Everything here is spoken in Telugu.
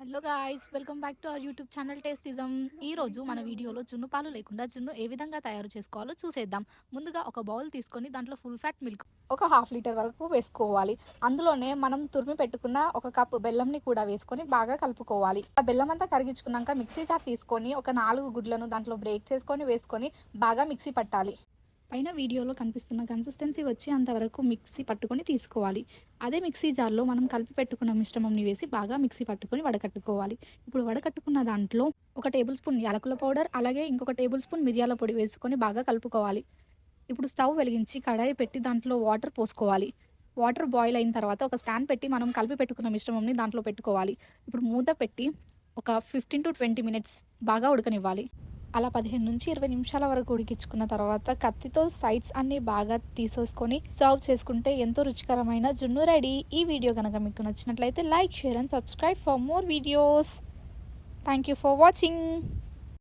Hello guys welcome back to our YouTube channel Tastyism ఈ రోజు మన వీడియోలో జున్ను పాలు లేకుండా జున్ను ఏ విధంగా తయారు చేసుకోవాలో చూసేద్దాం. ముందుగా ఒక బౌల్ తీసుకొని దాంట్లో ఫుల్ ఫ్యాట్ మిల్క్ ఒక హాఫ్ లీటర్ వరకు వేసుకోవాలి. అందులోనే మనం తురిమి పెట్టుకున్న ఒక కప్ బెల్లంని కూడా వేసుకొని బాగా కలుపుకోవాలి. ఆ బెల్లం అంతా కరిగించుకున్నాక మిక్సీ జార్ తీసుకొని ఒక నాలుగు గుడ్లను దాంట్లో బ్రేక్ చేసుకొని వేసుకొని బాగా మిక్సీ పట్టాలి. పైన వీడియోలో కనిపిస్తున్న కన్సిస్టెన్సీ వచ్చి అంతవరకు మిక్సీ పట్టుకొని తీసుకోవాలి. అదే మిక్సీ జార్లో మనం కలిపి పెట్టుకున్న మిశ్రమంని వేసి బాగా మిక్సీ పట్టుకొని వడకట్టుకోవాలి. ఇప్పుడు వడకట్టుకున్న దాంట్లో ఒక టేబుల్ స్పూన్ యాలకుల పౌడర్ అలాగే ఇంకొక టేబుల్ స్పూన్ మిరియాల పొడి వేసుకొని బాగా కలుపుకోవాలి. ఇప్పుడు స్టవ్ వెలిగించి కడాయి పెట్టి దాంట్లో వాటర్ పోసుకోవాలి. వాటర్ బాయిల్ అయిన తర్వాత ఒక స్టాండ్ పెట్టి మనం కలిపి పెట్టుకున్న మిశ్రమంని దాంట్లో పెట్టుకోవాలి. ఇప్పుడు మూత పెట్టి ఒక ఫిఫ్టీన్ టు ట్వంటీ మినిట్స్ బాగా ఉడకనివ్వాలి. అలా పదిహేను నుంచి ఇరవై నిమిషాల వరకు ఉడికించుకున్న తర్వాత కత్తితో సైడ్స్ అన్ని బాగా తీసేసుకొని సర్వ్ చేసుకుంటే ఎంతో రుచికరమైన జున్ను రెడీ. ఈ వీడియో కనుక మీకు నచ్చినట్లయితే like share and subscribe for more videos. Thank you for watching